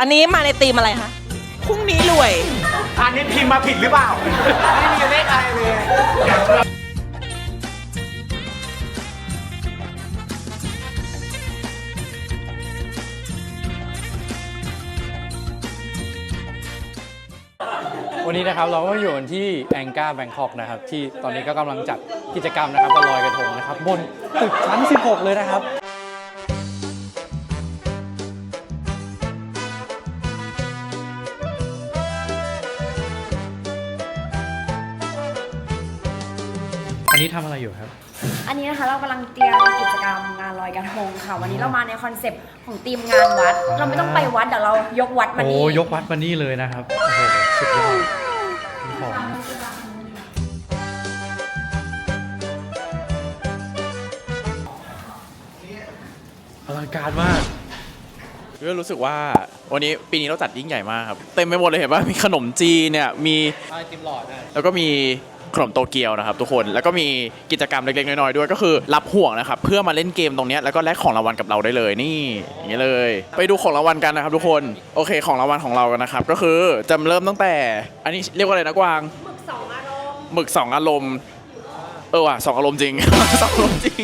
อันนี้มาในธีมอะไรคะพรุ่งนี้รวย อันนี้พิมพ์มาผิดหรือเปล่า ไม่มีเลขอะไรเลย วันนี้นะครับเราก็อยู่กันที่แองกาแบงคอกนะครับ ที่ตอนนี้ก็กำลังจัดกิจกรรมนะครับวันลอยกระทงนะครับ บนตึกชั้น 16 เลยนะครับ อันนี้ทำอะไรอยู่ครับ อันนี้นะคะเรากำลังเตรียมกิจกรรมงานลอยกระทงค่ะ วันนี้เรามาในคอนเซปต์ของทีมงานวัด เราไม่ต้องไปวัดเดี๋ยวเรายกวัดมาโอ้นี่ยกวัดมานี่เลยนะครับโอ้โหสุดยอดมีของ อลังการมาก ก็รู้สึกว่าวันนี้ปีนี้เราจัดยิ่งใหญ่มากครับ เต็มไปหมดเลยเห็นป่ะมีขนมจีนเนี่ยมีไอติมหลอดแล้วก็มี ขนมโตเกียวนะครับทุกคนแล้วก็มีกิจกรรมเล็กๆน้อยๆด้วยก็คือรับห่วงนะครับเพื่อมาเล่นเกมตรงเนี้ยแล้วก็แลกของรางวัลกับเราได้เลยนี่อย่างนี้เลย ไปดูของรางวัลกันนะครับทุกคนโอเคของรางวัลของเรากันนะครับก็คือจะเริ่มตั้งแต่ อันนี้เรียกว่าอะไรนะกวางหมึกสองอารมณ์เออว่ะสองอารมณ์จริงสองอารมณ์จริง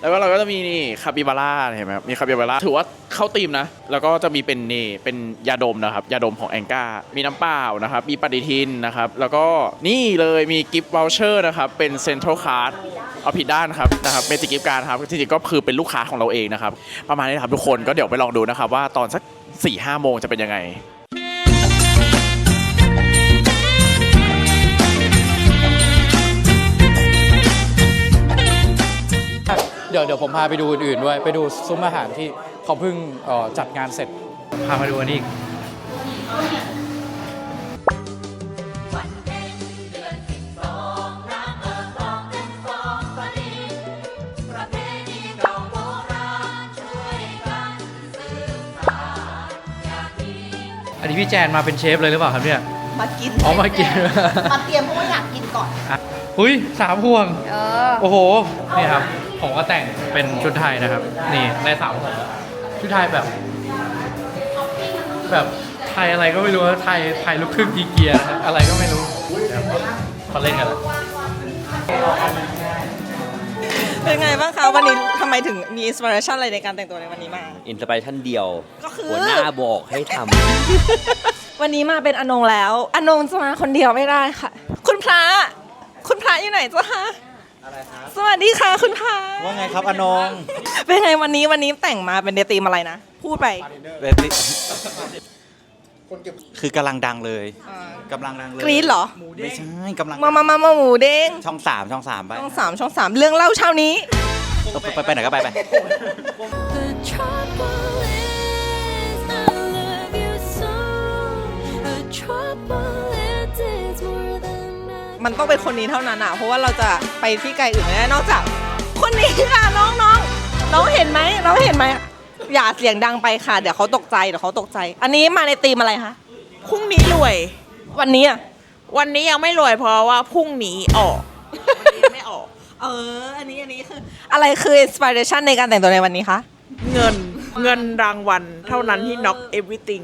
แล้วก็เราก็จะมีนี่คาปิบาร่าเห็นไหมครับมีคาปิบาร่าถือว่าเข้าตีมนะ แล้วก็จะมีเป็นนี่เป็นยาดมนะครับ ยาดมของแองกามีน้ำเปล่านะครับ มีปฏิทินนะครับ แล้วก็นี่เลยมีกิฟต์วอลเชอร์นะครับ เป็นเซ็นทรัลคาร์ดเอาผิดด้านครับนะครับเมจิกิฟต์การครับจริงๆก็คือเป็นลูกค้าของเราเองนะครับ ประมาณนี้นะครับทุกคนก็เดี๋ยวไปลองดูนะครับว่าตอนสัก4ี่ห้าโมงจะเป็นยังไง เดี๋ยวเดี๋ยวผมพาไปดูอื่นๆด้วย ไปดูซุ้มอาหารที่เขาเพิ่งเอ่อจัดงานเสร็จ พามาดูอันนี้อันนี้พี่แจนมาเป็นเชฟเลยหรือเปล่าครับเนี่ย มากินอ๋อมากิน มาเตรียมเพราะว่าอยากกินก่อนอะหุ้ยสามพวง เออ โอ้โห นี่ครับ ผมก็แต่งเป็นชุดไทยนะครับ นี่ในสามผมชุดไทยแบบ แบบไทยอะไรก็ไม่รู้นะไทยไทยลูกครึ่งกีเกียร์นะครับอะไรก็ไม่รู้เดี๋ยวเขาเล่นกันแล้วเป็นไงบ้างคะวันนี้ทำไมถึงมีอินสปิเรชันอะไรในการแต่งตัวในวันนี้มา อินสปิเรชันเดียว ก็คือ หัวหน้าบอกให้ทวันนี้มาเป็นอนงแล้ว อนงจะมาคนเดียวไม่ได้ค่ะ คุณพระ คุณพระอยู่ไหนจ๊ะคะ อะไรครับ สวัสดีค่ะคุณพระว่าไงครับอนงเป็นไงวันนี้วันนี้แต่งมาเป็นเดตีมอะไรนะ พูดไป เรติคือกำลังดังเลยกำลังดังเลยกรี๊ดเหรอ ไม่ใช่กำลังมามามามาหมูเด้งช่องสามช่องสามไปช่องสามช่องสามเรื่องเล่าเช้านี้เออไปไปไปไหนก็ไปไป The trouble มันต้องเป็นคนนี้เท่านั้นอะ เพราะว่าเราจะไปที่ไกลอื่นไม่ได้นอกจาก คนนี้ค่ะน้องน้องน้องเห็นไหมน้องเห็นไหมอย่าเสียงดังไปค่ะ เดี๋ยวเขาตกใจเดี๋ยวเขาตกใจ อันนี้มาในธีมอะไรคะพรุ่งนี้รวย วันนี้อะวันนี้ยังไม่รวยเพราะว่าพรุ่งนี้ออกวันนี้ไม่ออก เออ อันนี้อันนี้คืออะไรคืออินสปิเรชันในการแต่งตัวในวันนี้คะเงินเงินรางวัลเท่านั้นที่ knock everything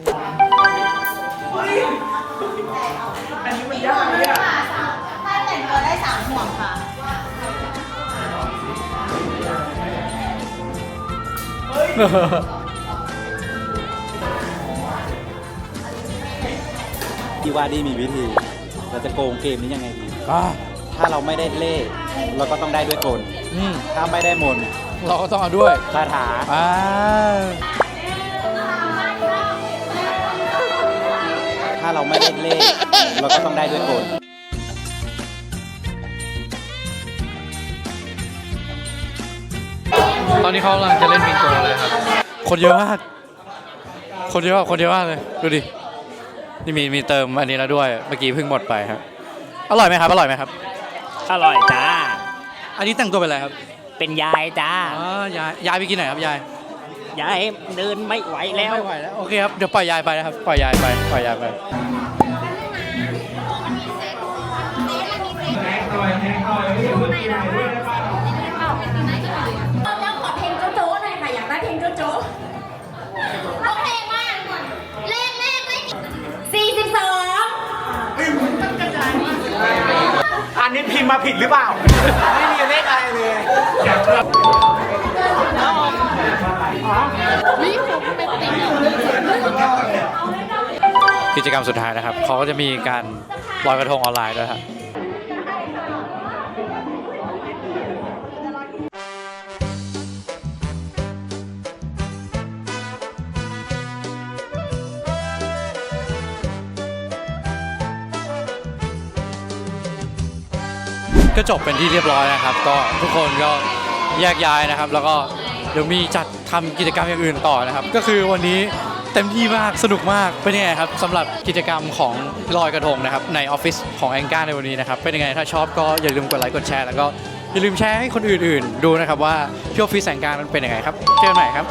พี่ว่าดีมีวิธี เราจะโกงเกมนี้ยังไงดี อ่าถ้าเราไม่ได้เล่เราก็ต้องได้ด้วยกลอืมถ้าไม่ได้มนต์เราก็ต้องเอาด้วยคาถา อ่าถ้าเราไม่ได้เล่เราก็ต้องได้ด้วยกล ตอนนี้เขากำลังจะเล่นบิงโกเลยครับ คนเยอะมาก คนเยอะมากคนเยอะมากเลย ดูดิ นี่มีมีเติมอันนี้แล้วด้วย เมื่อกี้เพิ่งหมดไปครับ อร่อยไหมครับ อร่อยไหมครับำอร่อยจ้า อันนี้แต่งตัวเป็นอะไรครับ เป็นยายจ้า อ๋อยาย ยายไปกินไหนครับยาย ยายเดินไม่ไหวแล้ว ไม่ไหวแล้ว โอเคครับ เดี๋ยวปล่อยยายไปนะครับ ปล่อยยายไป ปล่อยยายไปแล้วขอเพลงโจ๊ะๆหน่อยค่ะอยากได้เพลงโจ๊ะโอเพ์มาผิดหรือเปล่า ไม่มีเลขอะไรเลยกิจกรรมสุดท้ายนะครับ เขาก็จะมีการลอยกระทงออนไลน์ด้วยครับ ก็จบเป็นที่เรียบร้อยนะครับ ก็ทุกคนก็แยกย้ายนะครับ แล้วก็เดี๋ยวมีจัดทำกิจกรรมอย่างอื่นต่อนะครับ ก็คือวันนี้เต็มที่มากสนุกมากเป็นยังไงครับสำหรับกิจกรรมของลอยกระทงนะครับในออฟฟิศของแองก้าในวันนี้นะครับเป็นยังไงถ้าชอบก็อย่าลืมกดไลค์กดแชร์แล้วก็อย่าลืมแชร์ให้คนอื่นๆ ดูนะครับว่าที่ออฟฟิศแองก้านั้นเป็นยังไงครับเจอกันใหม่ครับ